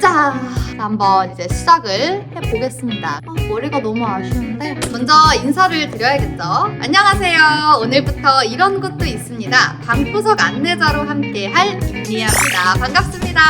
자, 한번 이제 시작을 해보겠습니다. 아, 머리가 너무 아쉬운데 먼저 인사를 드려야겠죠. 안녕하세요. 오늘부터 이런 것도 있습니다. 방구석 안내자로 함께할 김리아입니다. 반갑습니다.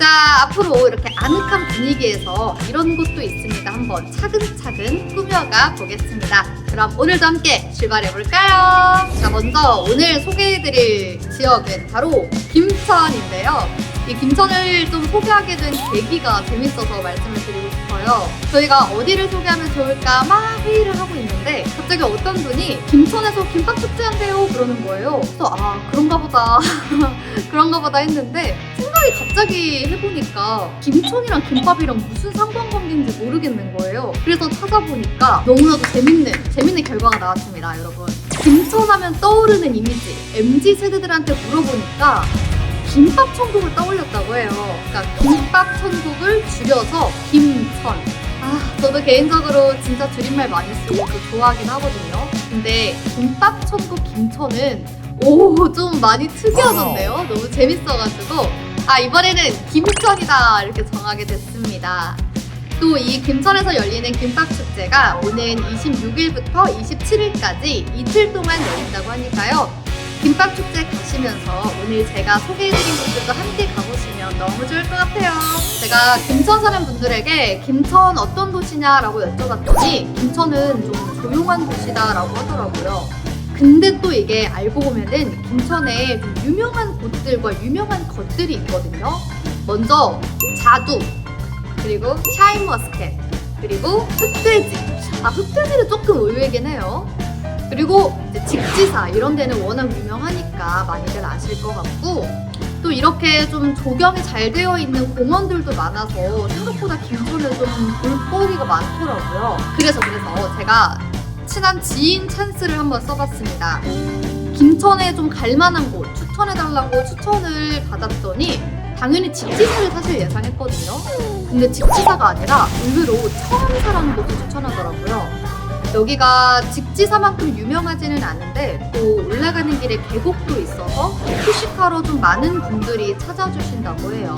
자, 앞으로 이렇게 아늑한 분위기에서 이런 곳도 있습니다. 한번 차근차근 꾸며가 보겠습니다. 그럼 오늘도 함께 출발해 볼까요? 자, 먼저 오늘 소개해드릴 지역은 바로 김천인데요. 이 김천을 좀 소개하게 된 계기가 재밌어서 말씀을 싶어요. 저희가 어디를 소개하면 좋을까 막 회의를 하고 있는데 갑자기 어떤 분이 김천에서 김밥 축제한대요 그러는 거예요. 그래서 아 그런가 보다 그런가 보다 했는데 생각이 갑자기 해보니까 김천이랑 김밥이랑 무슨 상관관계인지 모르겠는 거예요. 그래서 찾아보니까 너무나도 재밌는 재밌는 결과가 나왔습니다, 여러분. 김천하면 떠오르는 이미지 MZ 세대들한테 물어보니까 김밥 천국을 떠올렸다고 해요. 그러니까 김밥 천국을 줄여서 김 천. 아, 저도 개인적으로 진짜 줄임말 많이 쓰고 또 좋아하긴 하거든요. 근데 김밥 천국 김천은 오, 좀 많이 특이하던데요? 너무 재밌어가지고. 아, 이번에는 김천이다. 이렇게 정하게 됐습니다. 또 이 김천에서 열리는 김밥 축제가 오는 26일부터 27일까지 이틀 동안 열린다고 하니까요. 김밥 축제 가시면서 오늘 제가 소개해드린 곳들도 함께 가보 시면 너무 좋을 것 같아요. 제가 김천 사는 분들에게 김천 어떤 도시냐라고 여쭤봤더니 김천은 좀 조용한 도시다라고 하더라고요. 근데 또 이게 알고 보면은 김천에 좀 유명한 곳들과 유명한 것들이 있거든요. 먼저 자두, 그리고 샤인머스켓, 그리고 흑돼지. 아, 흑돼지는 조금 의외긴 해요. 그리고 직지사 이런 데는 워낙 유명하니까 많이들 아실 것 같고 또 이렇게 좀 조경이 잘 되어 있는 공원들도 많아서 생각보다 김천에 좀 볼거리가 많더라고요. 그래서 그래서 제가 친한 지인 찬스를 한번 써봤습니다. 김천에 좀 갈만한 곳 추천해달라고 추천을 받았더니 당연히 직지사를 사실 예상했거든요. 근데 직지사가 아니라 의외로 청암사라는 곳을 추천하더라고요. 여기가 직지사만큼 유명하지는 않은데 또 올라가는 길에 계곡도 있어서 휴식하러 좀 많은 분들이 찾아주신다고 해요.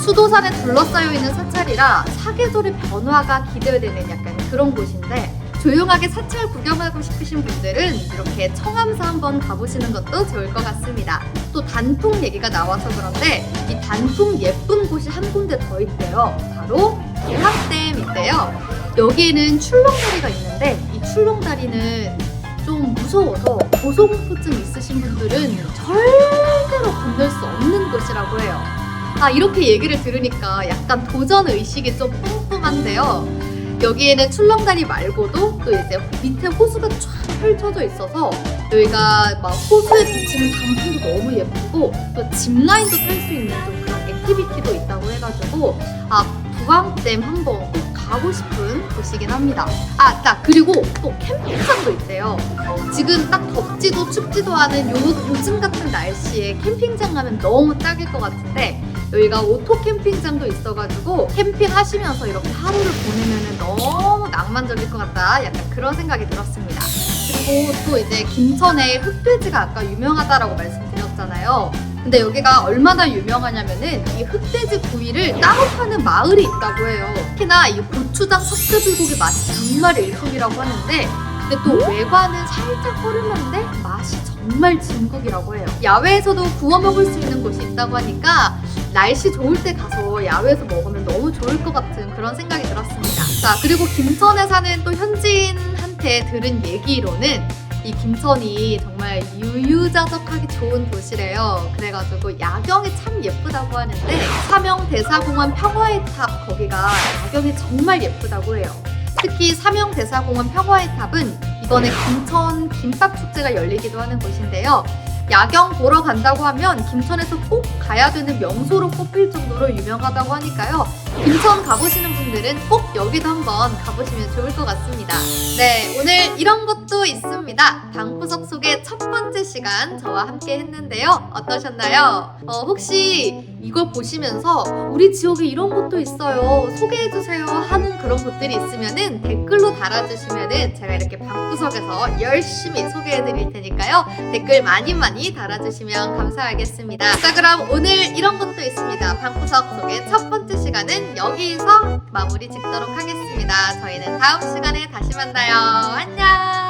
수도산에 둘러싸여 있는 사찰이라 사계절의 변화가 기대되는 약간 그런 곳인데 조용하게 사찰 구경하고 싶으신 분들은 이렇게 청암사 한번 가보시는 것도 좋을 것 같습니다. 또 단풍 얘기가 나와서 그런데 이 단풍 예쁜 곳이 한 군데 더 있대요. 바로 대학댐인데요. 여기에는 출렁다리가 있는데 이 출렁다리는 좀 무서워서 고소공포증 있으신 분들은 절대로 건널 수 없는 곳이라고 해요. 아 이렇게 얘기를 들으니까 약간 도전 의식이 좀 뿜뿜한데요. 여기에는 출렁다리 말고도 또 이제 밑에 호수가 쫙 펼쳐져 있어서 여기가 막 호수에 비치는 단풍도 너무 예쁘고 또 짚라인도 탈 수 있는 좀 그런 액티비티도 있다고 해가지고 아 부광댐 한번 꼭 가고 싶은 곳이긴 합니다. 아, 딱 그리고 또 캠핑장도 있대요. 지금 딱 덥지도 춥지도 않은 요, 요즘 같은 날씨에 캠핑장 가면 너무 딱일 것 같은데 여기가 오토 캠핑장도 있어가지고 캠핑하시면서 이렇게 하루를 보내면 너무 낭만적일 것 같다. 약간 그런 생각이 들었습니다. 그리고 또 이제 김천에 흑돼지가 아까 유명하다라고 말씀드렸잖아요. 근데 여기가 얼마나 유명하냐면은 이 흑돼지 구이를 따로 파는 마을이 있다고 해요. 특히나 이 고추장 석쇠불고기 맛이 정말 일품이라고 하는데 근데 또 외관은 살짝 허름한데 맛이 정말 진국이라고 해요. 야외에서도 구워 먹을 수 있는 곳이 있다고 하니까 날씨 좋을 때 가서 야외에서 먹으면 너무 좋을 것 같은 그런 생각이 들었습니다. 자, 그리고 김천에 사는 또 현지인 한테 들은 얘기로는 이 김천이 정말 유유자적하기 좋은 도시래요. 그래가지고 야경이 참 예쁘다고 하는데 사명대사공원 평화의 탑 거기가 야경이 정말 예쁘다고 해요. 특히 사명대사공원 평화의 탑은 이번에 김천 김밥 축제가 열리기도 하는 곳인데요. 야경 보러 간다고 하면 김천에서 꼭 가야 되는 명소로 꼽힐 정도로 유명하다고 하니까요. 김천 가보시는 분들 분들은 꼭 여기도 한번 가보시면 좋을 것 같습니다. 네, 오늘 이런 것도 있습니다. 방구석 소개 첫 번째 시간 저와 함께 했는데요. 어떠셨나요? 어, 혹시 이거 보시면서 우리 지역에 이런 곳도 있어요. 소개해주세요 하는 곳들이 있으면은 댓글로 달아주시면은 제가 이렇게 방구석에서 열심히 소개해드릴 테니까요. 댓글 많이 많이 달아주시면 감사하겠습니다. 자, 그럼 오늘 이런 것도 있습니다. 방구석 소개 첫 번째 시간은 여기서 마무리 짓도록 하겠습니다. 저희는 다음 시간에 다시 만나요. 안녕!